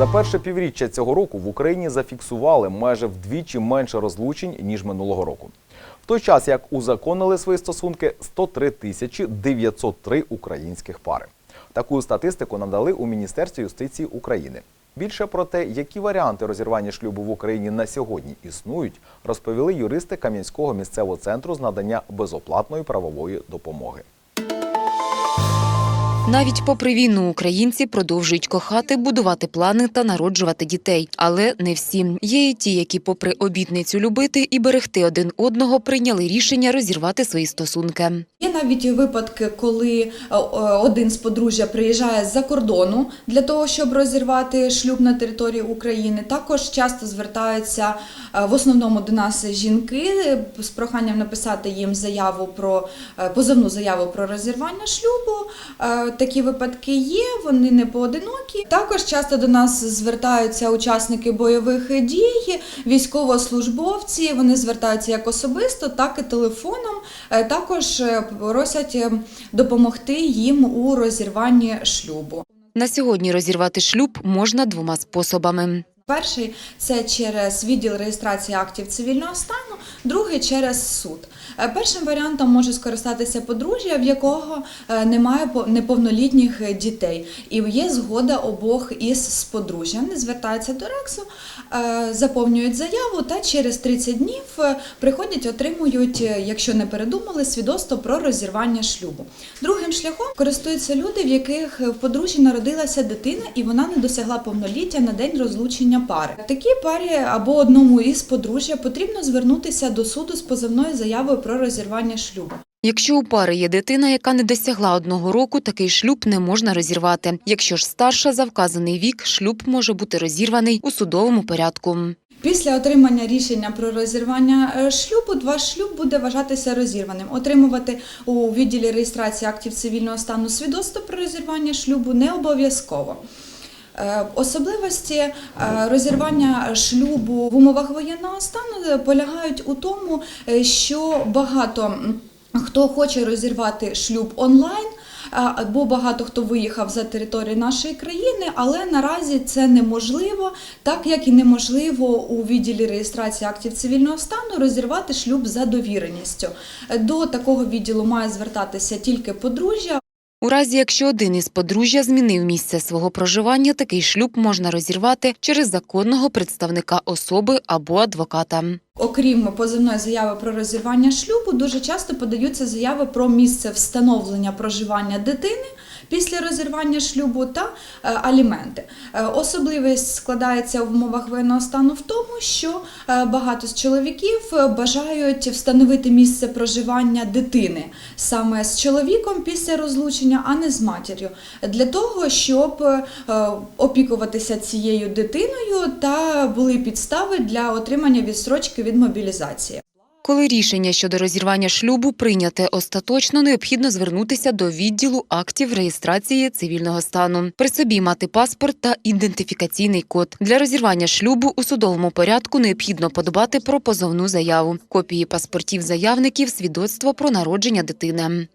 За перше півріччя цього року в Україні зафіксували майже вдвічі менше розлучень ніж минулого року. В той час як узаконили свої стосунки 103 тисячі 903 українських пари. Таку статистику нам дали у Міністерстві юстиції України. Більше про те, які варіанти розірвання шлюбу в Україні на сьогодні існують, розповіли юристи Кам'янського місцевого центру з надання безоплатної правової допомоги. Навіть попри війну українці продовжують кохати, будувати плани та народжувати дітей. Але не всі. Є і ті, які, попри обітницю любити і берегти один одного, прийняли рішення розірвати свої стосунки. Є навіть випадки, коли е, один з подружжя приїжджає з-за кордону для того, щоб розірвати шлюб на території України. Також часто звертаються е, в основному до нас жінки е, з проханням написати їм заяву про позовну заяву про розірвання шлюбу. Такі випадки є, вони не поодинокі. Також часто до нас звертаються учасники бойових дій, військовослужбовці. Вони звертаються як особисто, так і телефоном. Е, Також е, просять е, допомогти їм у розірванні шлюбу. На сьогодні розірвати шлюб можна двома способами. Перший це через відділ реєстрації актів цивільного стану, другий через суд. Е, Першим варіантом може скористатися подружжя, в якого е, немає неповнолітніх е, дітей, і є згода обох із з подружжям. Вони звертаються до Рексу, заповнюють заяву та через 30 днів приходять, отримують, якщо не передумали, свідоцтво про розірвання шлюбу. Другим шляхом користуються люди, в яких в подружжі народилася дитина, і вона не досягла повноліття на день розлучення пари. Такій парі або одному із подружжя потрібно звернутися до суду з позовною заявою про розірвання шлюбу. Якщо у пари є дитина, яка не досягла одного року, такий шлюб не можна розірвати. Якщо ж старша за вказаний вік, шлюб може бути розірваний у судовому порядку. Після отримання рішення про розірвання е, шлюбу, ваш шлюб буде вважатися розірваним. Отримувати у відділі реєстрації актів цивільного стану свідоцтво про розірвання шлюбу не обов'язково. Е, Особливості е, розірвання шлюбу в умовах воєнного стану е, полягають у тому, що багато хто хоче розірвати шлюб онлайн. Бо багато хто виїхав за територію нашої країни, але наразі це неможливо, так як і неможливо у відділі реєстрації актів цивільного стану розірвати шлюб за довіреністю. До такого відділу має звертатися тільки подружжя, У разі, якщо один із подружжя змінив місце свого проживання, такий шлюб можна розірвати через законного представника особи або адвоката. Окрім позивної заяви про розірвання шлюбу, дуже часто подаються заяви про місце встановлення проживання дитини після розірвання шлюбу та е, аліменти. Е, особливість складається в умовах воєнного стану в тому, що е, багато з чоловіків бажають встановити місце проживання дитини саме з чоловіком після розлучення, а не з матір'ю, для того, щоб опікуватися цією дитиною та були підстави для отримання відстрочки від мобілізації. Коли рішення щодо розірвання шлюбу прийняте остаточно, необхідно звернутися до відділу актів реєстрації цивільного стану. При собі мати паспорт та ідентифікаційний код. Для розірвання шлюбу у судовому порядку необхідно подбати про позовну заяву, копії паспортів заявників, свідоцтво про народження дитини.